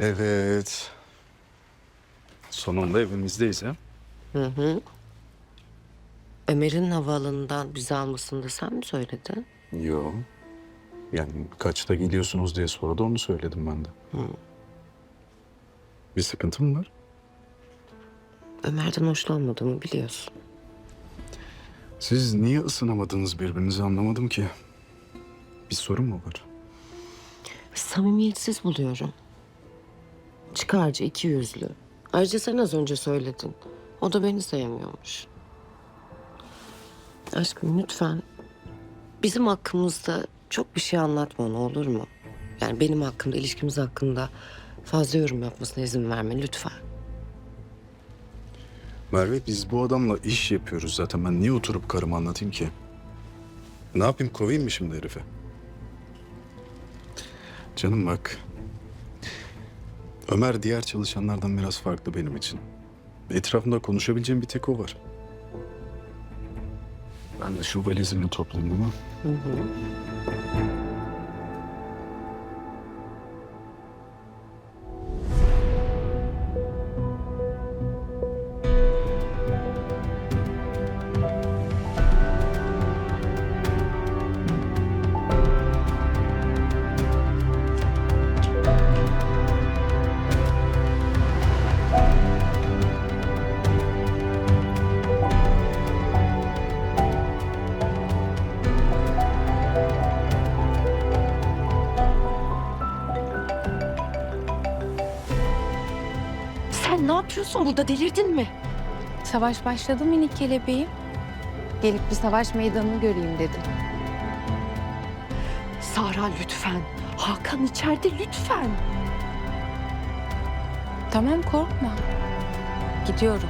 Evet. Sonunda evimizdeyiz ha. Hı hı. Ömer'in havaalanından bizi almasını da sen mi söyledin? Yo. Yani kaçta geliyorsunuz diye sordu onu söyledim ben de. Bir sıkıntı mı var? Ömer'den hoşlanmadığımı biliyorsun. Siz niye ısınamadınız birbirinizi anlamadım ki. Bir sorun mu var? Samimiyetsiz buluyorum. Çıkarcı, iki yüzlü. Ayrıca sen az önce söyledin. O da beni sevmiyormuş. Aşkım lütfen bizim hakkımızda çok bir şey anlatma ne olur mu? Yani benim hakkımda, ilişkimiz hakkında fazla yorum yapmasına izin verme lütfen. Merve biz bu adamla iş yapıyoruz zaten. Ben niye oturup karıma anlatayım ki? Ne yapayım kovayım mı şimdi herife? Canım bak. Ömer diğer çalışanlardan biraz farklı benim için. Etrafımda konuşabileceğim bir tek o var. Ben de şu valizimi toplayayım ama. Yapıyorsun burada delirdin mi? Savaş başladı minik kelebeğim. Gelip bir savaş meydanını göreyim dedim. Sara lütfen. Hakan içeride lütfen. Tamam korkma. Gidiyorum.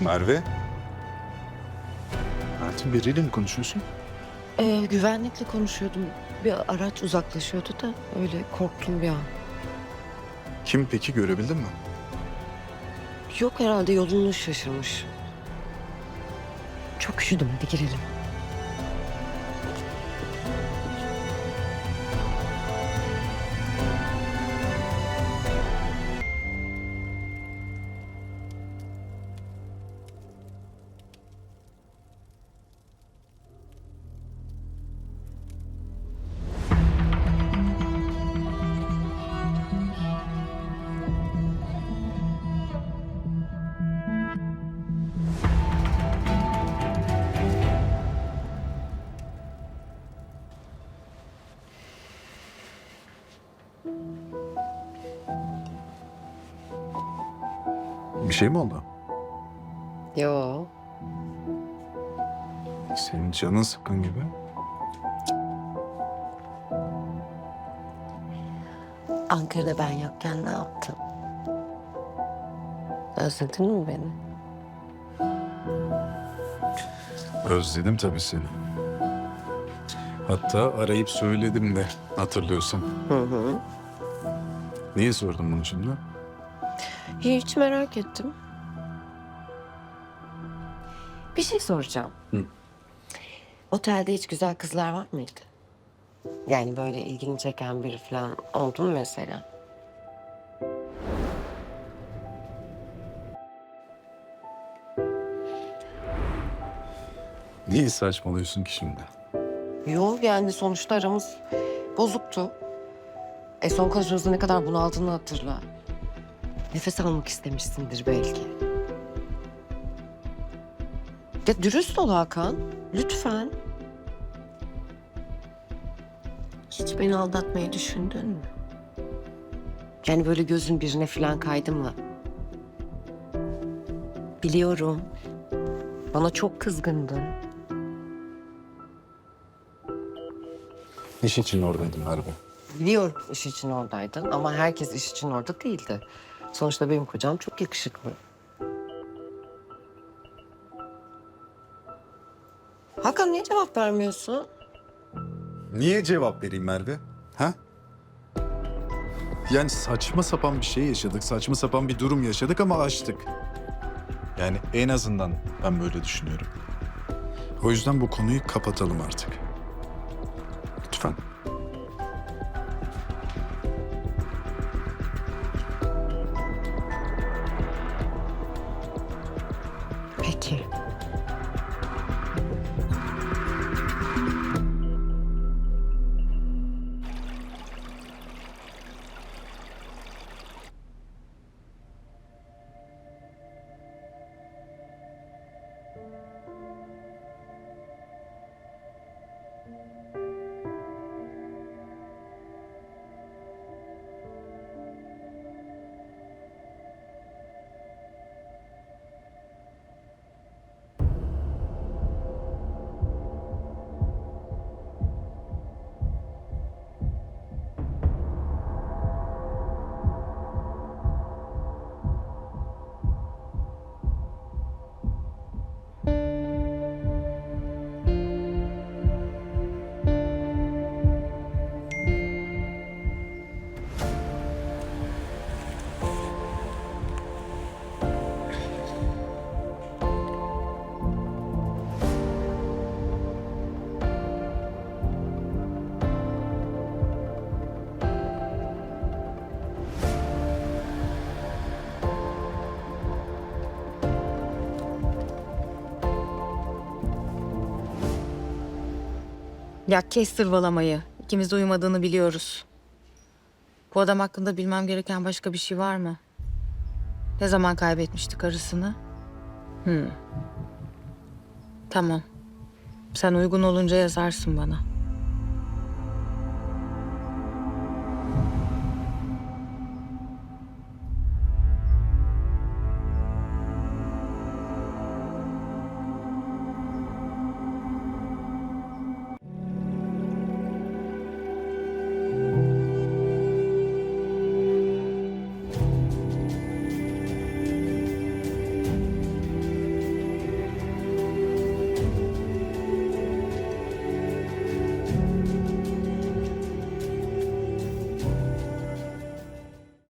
Merve. Hayatım biriyle mi konuşuyorsun? Ee, güvenlikle konuşuyordum. Bir araç uzaklaşıyordu da öyle korktum bir an. Kim peki görebildin mi? Yok herhalde yolunu şaşırmış. Çok üşüdüm hadi girelim. Şey mi oldu? Yo. Senin canın sıkkın gibi. Ankara'da ben yokken ne yaptın? Özledin mi beni? Özledim tabii seni. Hatta arayıp söyledim de hatırlıyorsan. Hı hı. Niye sordun bunu şimdi? Hiç merak ettim. Bir şey soracağım. Hı. Otelde hiç güzel kızlar var mıydı? Yani böyle ilgini çeken biri falan oldu mu mesela? Niye saçmalıyorsun ki şimdi? Yok yani sonuçta aramız bozuktu. E son konuşmamızda ne kadar bunaldığını hatırla. Nefes almak istemişsindir belki. Ya dürüst ol Hakan. Lütfen. Hiç beni aldatmayı düşündün mü? Yani böyle gözün birine falan kaydı mı? Biliyorum. Bana çok kızgındın. İş için oradaydım Merve. Biliyorum iş için oradaydın ama herkes iş için orada değildi. Sonuçta benim kocam çok yakışıklı. Hakan niye cevap vermiyorsun? Niye cevap vereyim Merve? Ha? Yani saçma sapan bir şey yaşadık. Saçma sapan bir durum yaşadık ama açtık. Yani en azından ben böyle düşünüyorum. O yüzden bu konuyu kapatalım artık. Ya kes sırvalamayı. İkimiz de uyumadığını biliyoruz. Bu adam hakkında bilmem gereken başka bir şey var mı? Ne zaman kaybetmişti karısını? Hmm. Tamam. Sen uygun olunca yazarsın bana.